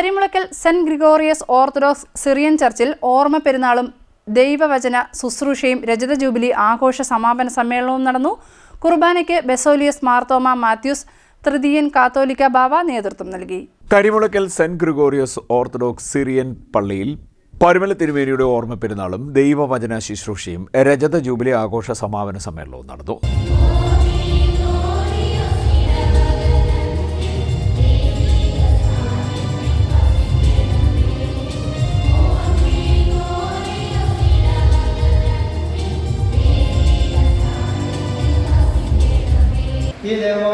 Karimulakkal Saint Gregorios Orthodox Syrian ചർച്ചിൽ ഓർമ്മ പെരുന്നാളും ദൈവവചന ശുശ്രൂഷയും രജത ജൂബിലി ആഘോഷ സമാപന സമ്മേളനവും നടന്നു. കുർബാനയ്ക്ക് ബെസോലിയസ് മാർത്തോമ മാത്യൂസ് തൃതീയൻ കാത്തോലിക്ക ബാവ നേതൃത്വം നൽകി. Karimulakkal Saint Gregorios Orthodox Syrian പള്ളിയിൽ പരുമല തിരുമേനിയുടെ ഓർമ്മ പെരുന്നാളും ദൈവവചന ശുശ്രൂഷയും രജത ജൂബിലി ആഘോഷ സമാപന സമ്മേളനവും നടന്നു.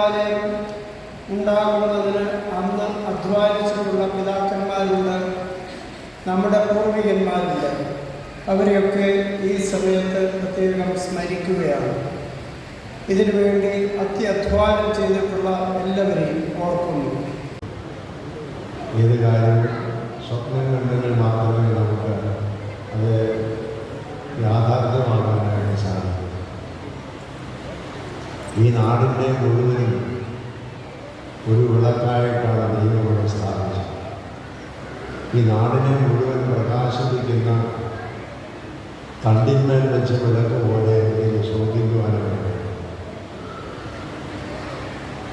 ദേവാലയം ഉണ്ടാകുന്നതിന് അന്ന് അധ്വാനിച്ചിട്ടുള്ള പിതാക്കന്മാരുണ്ട് നമ്മുടെ പൂർവികന്മാരുണ്ട് അവരെയൊക്കെ ഈ സമയത്ത് പ്രത്യേകം സ്മരിക്കുകയാണ്. ഇതിനുവേണ്ടി അത്യധ്വാനം ചെയ്തിട്ടുള്ള എല്ലാവരെയും ഓർക്കുന്നു. ഏത് കാര്യം സ്വപ്നം കണ്ടെങ്കിൽ മാത്രമേ നമുക്ക് അത് യാഥാർത്ഥ്യമാകാനായിട്ട് ഈ നാടിന്റെ മുഴുവനും വിളക്കായിട്ടാണ് ദൈവം ഇവിടെ സ്ഥാപിച്ചത് ഈ നാടിനെ മുഴുവൻ പ്രകാശിപ്പിക്കുന്ന തണ്ടിന്മേൽ വെച്ച വിളക്ക് പോലെ ഇത് ശോഭിക്കുവാനാണ്.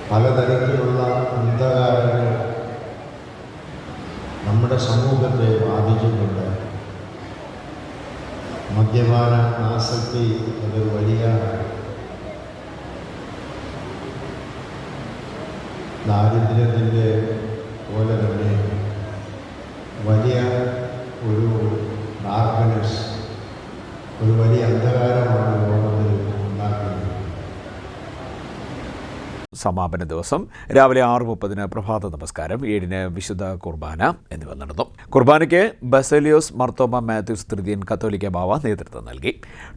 പലതരത്തിലുള്ള അന്ധകാരങ്ങൾ നമ്മുടെ സമൂഹത്തെ ബാധിച്ചിട്ടുണ്ട് മദ്യപാന ആസക്തി അതൊരു വലിയ ദാരിദ്ര്യത്തിന്റെ പോലെ തന്നെ വലിയ ഒരു ഡാർക്ക്നെസ് ഒരു വലിയ അന്ധകാരമാണ് ലോകത്തിൽ ഉണ്ടാക്കുന്നത് സമാപന ദിവസം രാവിലെ ആറ് മുപ്പതിന് പ്രഭാത നമസ്കാരം. ഏഴിന് വിശുദ്ധ കുർബാന എന്നിവ നടന്നു. കുർബാനയ്ക്ക് ബസേലിയോസ് മർത്തോമ മാത്യൂസ് തൃതീയൻ കത്തോലിക്ക ബാവ നേതൃത്വം നൽകി.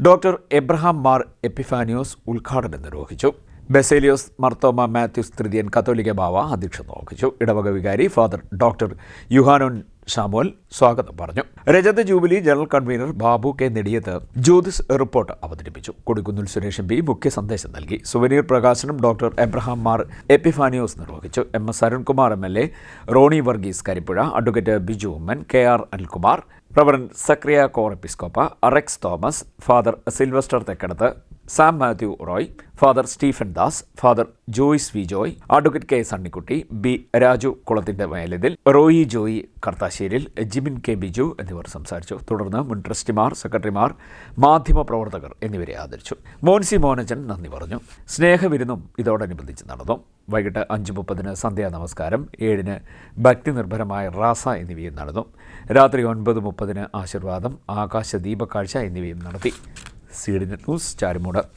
ഡോക്ടർ എബ്രഹാം മാർ എപ്പിഫാനിയോസ് ഉദ്ഘാടനം നിർവഹിച്ചു. ബസേലിയോസ് മർത്തോമ മാത്യൂസ് തൃതീയൻ കത്തോലിക്ക ബാവ അധ്യക്ഷത വഹിച്ചു ഇടവക വികാരി ഫാദർ ഡോക്ടർ യുഹാനോൻ ഷാമോൽ സ്വാഗതം പറഞ്ഞു. രജത jubilee general convener Babu K Nediyath Jyothis report അവതരിപ്പിച്ചു. കൊടിക്കുന്നിൽ സുരേഷ് എം പി മുഖ്യ സന്ദേശം നൽകി. സുവനീർ പ്രകാശനം ഡോക്ടർ എബ്രഹാം മാർ എപ്പിഫാനിയോസ് നിർവഹിച്ചു. M S Arunkumar M L A Roni Varghese Karippuzha advocate Biju Oommen K R Anilkumar reverend Sakariya cor episcopa അറക്സ് Thomas Father Sylvester Thekkedath Sam Mathew Roy Father Stephen Das Father Joyce V Joy advocate K Sunnykutty B Raju കുളത്തിന്റെ മേലതിൽ Roy Joy Karthasseril Jimin K Biju എന്നിവർ സംസാരിച്ചു. തുടർന്ന് മുൻ ട്രസ്റ്റിമാർ സെക്രട്ടറിമാർ മാധ്യമ പ്രവർത്തകർ എന്നിവരെ ആദരിച്ചു. മോൻസി മോനജൻ നന്ദി പറഞ്ഞു. സ്നേഹവിരുന്നും ഇതോടനുബന്ധിച്ച് നടന്നു. വൈകിട്ട് അഞ്ച് മുപ്പതിന് സന്ധ്യാ നമസ്കാരം ഏഴിന് ഭക്തി നിർഭരമായ റാസ എന്നിവയും നടന്നു. രാത്രി ഒൻപത് മുപ്പതിന് ആശീർവാദം ആകാശ ദീപക്കാഴ്ച എന്നിവയും നടത്തി. C news Charimood.